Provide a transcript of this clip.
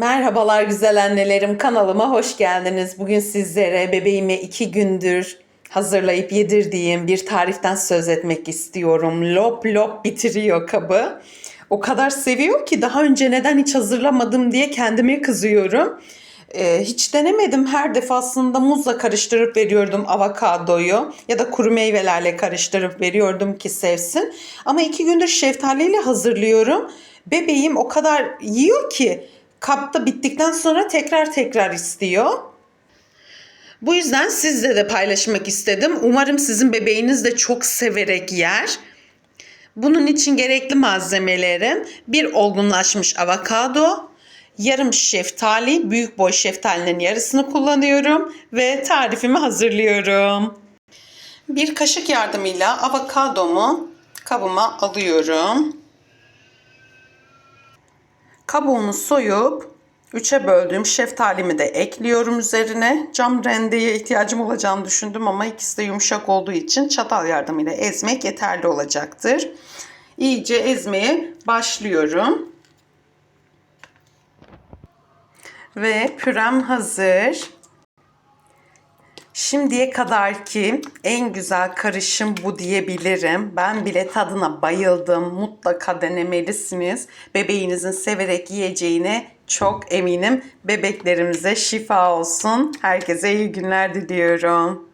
Merhabalar güzel annelerim kanalıma hoş geldiniz. Bugün sizlere bebeğime iki gündür hazırlayıp yedirdiğim bir tariften söz etmek istiyorum. Lop lop bitiriyor kabı. O kadar seviyor ki daha önce neden hiç hazırlamadım diye kendime kızıyorum. Ee, hiç denemedim. Her defasında muzla karıştırıp veriyordum avokadoyu ya da kuru meyvelerle karıştırıp veriyordum ki sevsin. Ama iki gündür şeftaliyle hazırlıyorum. Bebeğim o kadar yiyor ki kapta bittikten sonra tekrar tekrar istiyor. Bu yüzden sizle de paylaşmak istedim. Umarım sizin bebeğiniz de çok severek yer. Bunun için gerekli malzemelerim bir olgunlaşmış avokado, yarım şeftali, büyük boy şeftalinin yarısını kullanıyorum ve tarifimi hazırlıyorum. Bir kaşık yardımıyla avokadomu kabıma alıyorum. Kabuğunu soyup üçe böldüğüm şeftalimi de ekliyorum üzerine. Cam rendeye ihtiyacım olacağını düşündüm ama ikisi de yumuşak olduğu için çatal yardımıyla ezmek yeterli olacaktır. İyice ezmeye başlıyorum. Ve pürem hazır. Şimdiye kadar ki en güzel karışım bu diyebilirim. Ben bile tadına bayıldım. Mutlaka denemelisiniz. Bebeğinizin severek yiyeceğine çok eminim. Bebeklerimize şifa olsun. Herkese iyi günler diliyorum.